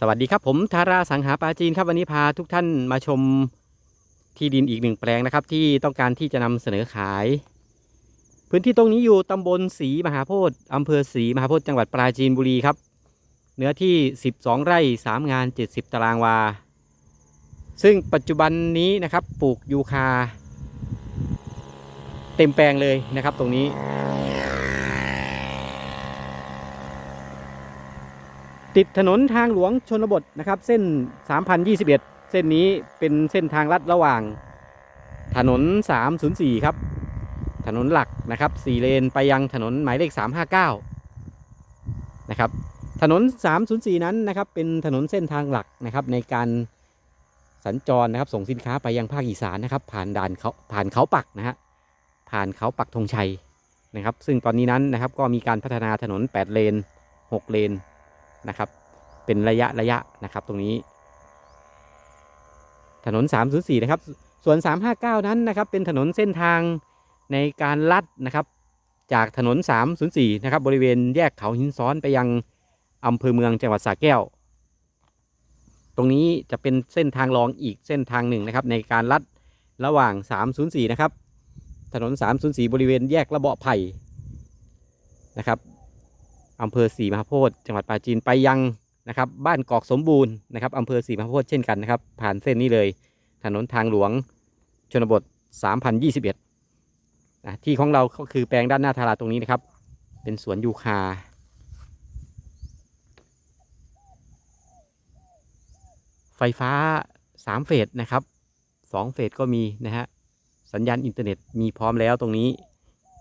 สวัสดีครับผมธาราสังหาปาจีนครับวันนี้พาทุกท่านมาชมที่ดินอีกหนึ่งแปลงนะครับ ที่ต้องการที่จะนำเสนอขาย พื้นที่ตรงนี้อยู่ตำบลศรีมหาโพธิ์อำเภอศรีมหาโพธิ์จังหวัดปราจีนบุรีครับ เนื้อที่ 12 ไร่ 3 งาน 70 ตารางวา ซึ่งปัจจุบันนี้นะครับปลูกยูคา เต็มแปลงเลยนะครับตรงนี้ ติดถนนทางหลวงชนบทนะครับเส้น 3021 เส้นนี้เป็นเส้นทางลัดระหว่าง ถนน 304 ครับ ถนนหลักนะครับ4เลนไปยังถนนหมายเลข 359 นะครับถนน 304 นั้นนะครับเป็นถนนเส้นทางหลักนะครับในการสัญจรนะครับส่งสินค้าไปยังภาคอีสานนะครับ ผ่านด่านเขาผ่านเขาปักนะฮะผ่านเขาปักธงชัยนะครับ ซึ่งตอนนี้นั้นนะครับก็มีการพัฒนาถนน 8 เลน 6 เลน นะครับ เป็นระยะระยะนะครับตรงนี้ ถนน 304 นะครับ ส่วน 359 นั้นนะครับ เป็นถนนเส้นทางในการลัดนะครับ จากถนน 304 นะครับ บริเวณแยกเขาหินซ้อนไปยังอำเภอเมืองจังหวัดสระแก้ว ตรงนี้จะเป็นเส้นทางรองอีกเส้นทางหนึ่งนะครับ ในการลัดระหว่าง 304 นะครับ ถนน 304 บริเวณแยกระเบาะไผ่นะครับ อำเภอศรีมหาโพธิ์จังหวัดปราจีนไปยังนะครับบ้านกอกสมบูรณ์นะครับอำเภอศรีมหาโพธิ์เช่นกันนะครับ ผ่านเส้นนี้เลย ถนนทางหลวงชนบท 3021นะที่ของเราก็คือแปลงด้านหน้าทาราตรงนี้นะครับ เป็นสวนยูคาไฟฟ้า 3 เฟสนะครับ 2 เฟสก็มีนะฮะ สัญญาณอินเทอร์เน็ตมีพร้อมแล้วตรงนี้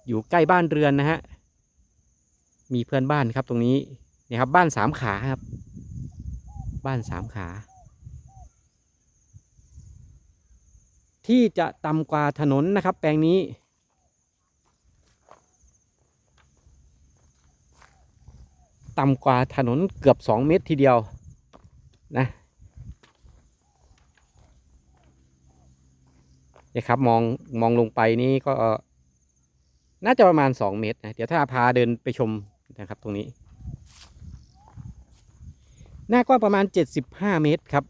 อยู่ใกล้บ้านเรือนนะฮะ มีเพื่อนบ้านครับตรงนี้เนี่ยครับบ้านสามขาครับ บ้านสามขา ที่จะต่ำกว่าถนนนะครับ แปลงนี้ต่ำกว่าถนนเกือบสองเมตรทีเดียวนะเนี่ยครับมองมองลงไปนี่ก็ น่าจะประมาณ 2 เมตรนะเดี๋ยวถ้าพาเดินไปชม นะครับตรงนี้ หน้ากว้างประมาณ 75 เมตรครับ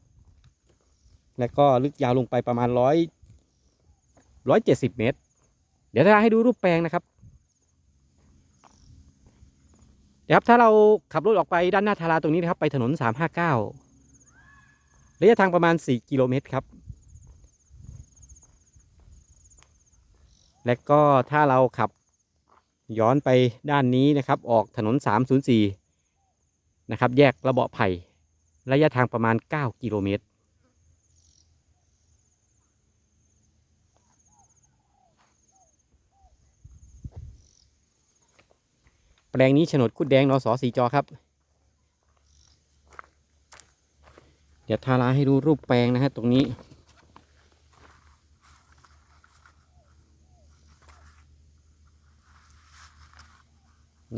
แล้วก็ลึกยาวลงไปประมาณ 100 170 เมตร เดี๋ยวถ้าให้ดูรูปแปลงนะครับเดี๋ยวครับถ้าเราขับรถออกไปด้านหน้าทาราตรงนี้นะครับ ไปถนน 359 ระยะทางประมาณ 4 กิโลเมตรครับ และก็ถ้าเราขับ ย้อนไปด้านนี้นะครับออกถนน 304 นะครับ แยกระเบาะไผ่ระยะทางประมาณ 9 กิโลเมตร แปลงนี้โฉนดคุดแดงนสสีจอครับ เดี๋ยวทาราให้ดูรูปแปลงนะฮะตรงนี้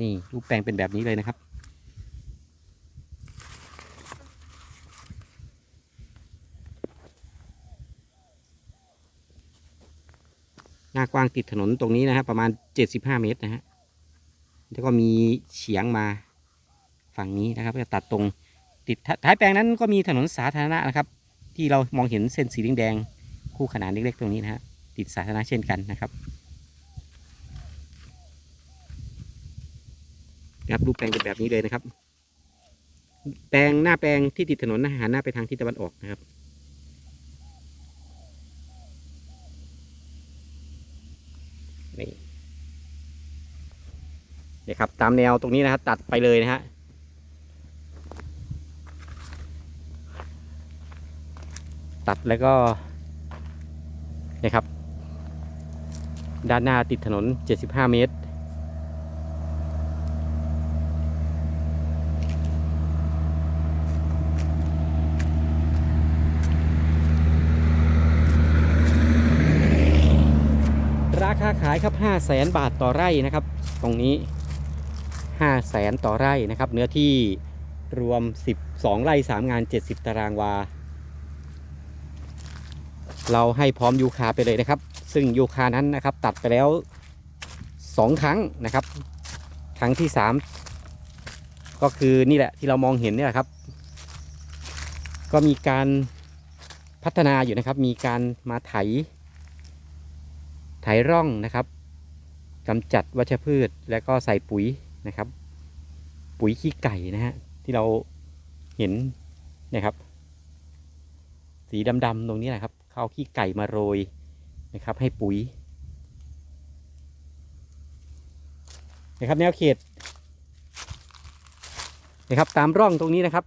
นี่รูปแปลงเป็นแบบนี้เลยนะครับ หน้ากว้างติดถนนตรงนี้นะฮะประมาณ 75 เมตรนะฮะแล้วก็มีเฉียงมาฝั่งนี้นะครับจะตัดตรงติดท้ท้ายแปลงนั้นก็มีถนนสาธารณะนะครับ ที่เรามองเห็นเส้นสีแดงๆคู่ขนานเล็กๆตรงนี้นะฮะติดสาธารณะเช่นกันนะครับ ครับรูปแปลงเป็นแบบนี้เลยนะครับ แปลงหน้าแปลงที่ติดถนนนะหันหน้าไปทางทิศตะวันออกนะครับนี่นี่ครับ ตามแนวตรงนี้นะครับตัดไปเลยนะฮะตัดแล้วก็นี่ครับ ด้านหน้าติดถนน 75 เมตร รา ครับ5 0 0แสนบาทต่อไร่นะครับ ตรงนี้ 5 0 0แสนต่อไร่นะครับ เนื้อที่รวม 12 ไร่ 3 งาน 70 ตารางวา เราให้พร้อมยูคาไปเลยนะครับ ซึ่งยูคานั้นนะครับตัดไปแล้ว 2 ครั้งนะครับ ครั้งที่ 3 ก็คือนี่แหละที่เรามองเห็นนี่แหละครับ ก็มีการพัฒนาอยู่นะครับ มีการมาไถ ไถร่องนะครับกำจัดวัชพืชแล้วก็ใส่ปุ๋ยนะครับ ปุ๋ยขี้ไก่นะฮะที่เราเห็นนะครับ สีดำๆตรงนี้นะครับเขาเอาขี้ไก่มาโรยนะครับ ให้ปุ๋ยนะครับแนวเขตนะครับตามร่องตรงนี้นะครับ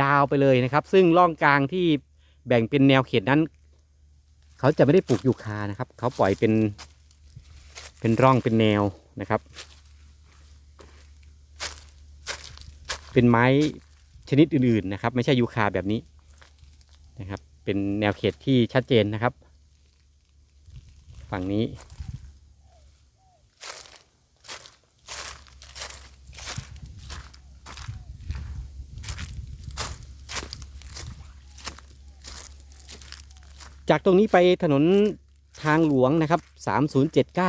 ยาวไปเลยนะครับ ซึ่งร่องกลางที่แบ่งเป็นแนวเขตนั้น เขาจะไม่ได้ปลูกยูคานะครับ เขาปล่อยเป็น เป็นร่องเป็นแนวนะครับ เป็นไม้ชนิดอื่นๆนะครับ ไม่ใช่ยูคาแบบนี้นะครับ เป็นแนวเขตที่ชัดเจนนะครับ ฝั่งนี้ จากตรงนี้ไปถนนทางหลวงนะครับ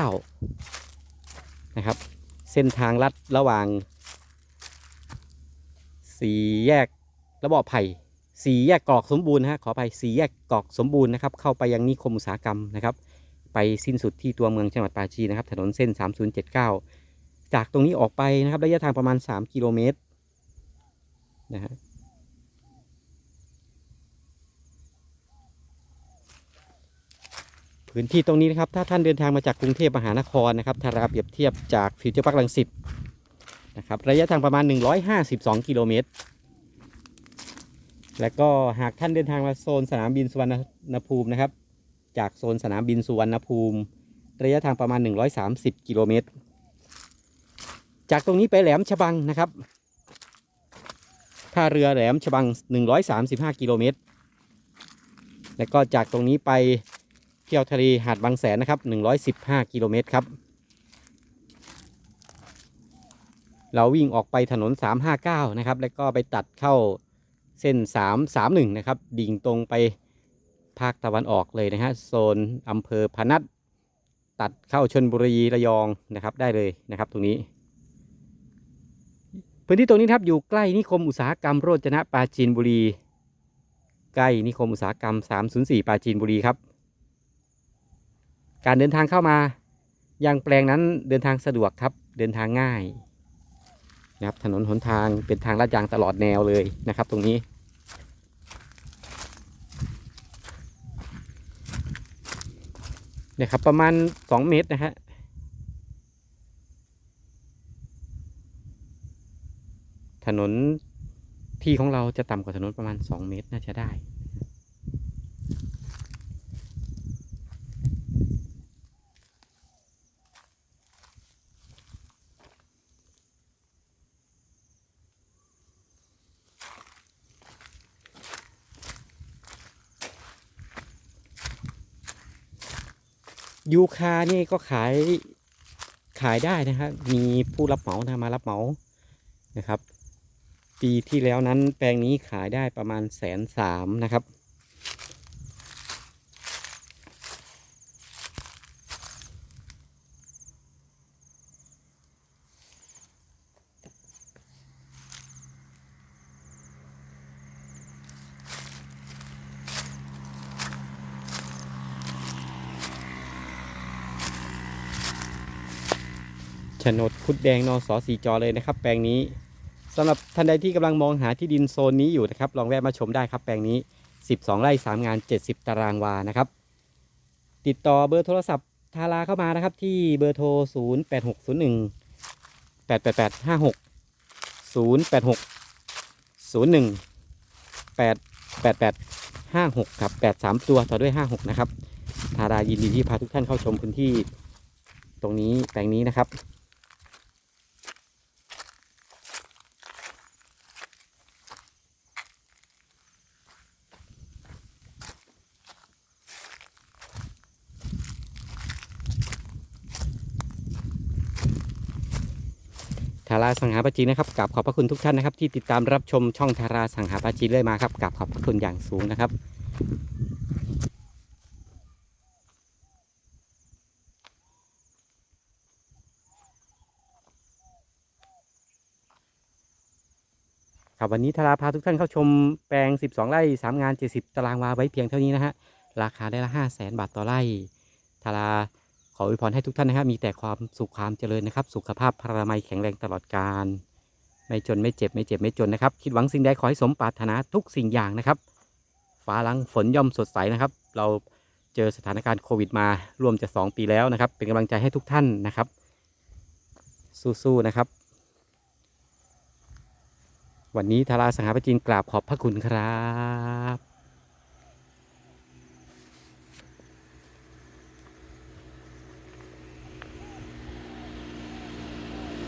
3079 นะครับ เส้นทางลัดระหว่างสี่แยกระบาะไผ่สี่แยกกอกสมบูรณ์นะฮะขอไปสี่แยกกอกสมบูรณ์นะครับ เข้าไปยังนิคมอุตสาหกรรมนะครับ ไปสิ้นสุดที่ตัวเมืองจังหวัดปราจีนนะครับ ถนนเส้น 3079 จากตรงนี้ออกไปนะครับ ระยะทางประมาณ 3 กิโลเมตรนะฮะ พื้นที่ตรงนี้นะครับถ้าท่านเดินทางมาจากกรุงเทพมหานครนะครับถ้าเราเปรียบเทียบจากฟิวเจอร์พาร์คลังสิตนะครับระยะทางประมาณ 152 กิโลเมตร และก็หากท่านเดินทางมาโซนสนามบินสุวรรณภูมินะครับ จากโซนสนามบินสุวรรณภูมิ ระยะทางประมาณ 130 กิโลเมตร จากตรงนี้ไปแหลมฉบังนะครับท่าเรือแหลมฉบัง 135 กิโลเมตร และก็จากตรงนี้ไป เที่ยวทะเลหาดบางแสนนะครับ115 กิโลเมตรครับ เราวิ่งออกไปถนน 359 นะครับ แล้วก็ไปตัดเข้าเส้น 331 นะครับ ดิ่งตรงไปภาคตะวันออกเลยนะฮะ โซนอำเภอพนัสตัดเข้าชนบุรีระยองนะครับได้เลยนะครับตรงนี้ พื้นที่ตรงนี้ครับอยู่ใกล้นิคมอุตสาหกรรมโรจนะปราจีนบุรี ใกล้นิคมอุตสาหกรรม 304 ปราจีนบุรีครับ การเดินทางเข้ามายังแปลงนั้นเดินทางสะดวกครับเดินทางง่ายนะครับถนนหนทางเป็นทางลาดยางตลอดแนวเลยนะครับ ตรงนี้ เนี่ยครับประมาณ 2 เมตรนะฮะถนนที่ของเราจะต่ำกว่าถนนประมาณ 2 เมตรน่าจะได้ ยูคานี่ก็ขายขายได้นะครับมีผู้รับเหมานะมารับเหมานะครับ ปีที่แล้วนั้นแปลงนี้ขายได้ประมาณแสนสามนะครับ โฉนดคุดแดงนอสอสีจอเลยนะครับ แปลงนี้สำหรับท่านใดที่กำลังมองหาที่ดินโซนนี้อยู่นะครับ ลองแวะมาชมได้ครับ แปลงนี้ 12 ไร่3งาน 70 ตารางวานะครับ ติดต่อเบอร์โทรศัพท์ทาราเข้ามานะครับ ที่เบอร์โทร 0 8 6 0 1 8 8 8 5 6 0 8 6 0 1 8 8 8 5 6 ครับ 8 3 ตัวต่อด้วย 5 6 นะครับทารายินดีที่พาทุกท่านเข้าชมพื้นที่ตรงนี้แปลงนี้นะครับ ทาราสังหาปาจีนนะครับกราบขอบพระคุณทุกท่านนะครับ ที่ติดตามรับชมช่องทาราสังหาปาจีนเรื่อยมาครับกราบขอบพระคุณอย่างสูงนะครับครับวันนี้ธาราพาทุกท่านเข้าชมแปลง 12 ไร่ 3 งาน 70 ตารางวาไว้เพียงเท่านี้นะฮะราคาได้ละ 5 0 0แสนบาทต่อไร่ธารา ออวยพรให้ทุกท่านนะครับ มีแต่ความสุขความเจริญนะครับ สุขภาพพรามัยแข็งแรงตลอดกาลไม่จนไม่เจ็บไม่เจ็บไม่จนนะครับ คิดหวังสิ่งใดขอให้สมปรารถนาทุกสิ่งอย่างนะครับ ฟ้าลังฝนย่อมสดใสนะครับ เราเจอสถานการณ์โควิดมาร่วมจะ 2 ปีแล้วนะครับ เป็นกำลังใจให้ทุกท่านนะครับ สู้ๆนะครับ วันนี้ทาราสังหาปจินกราบขอบพระคุณครับ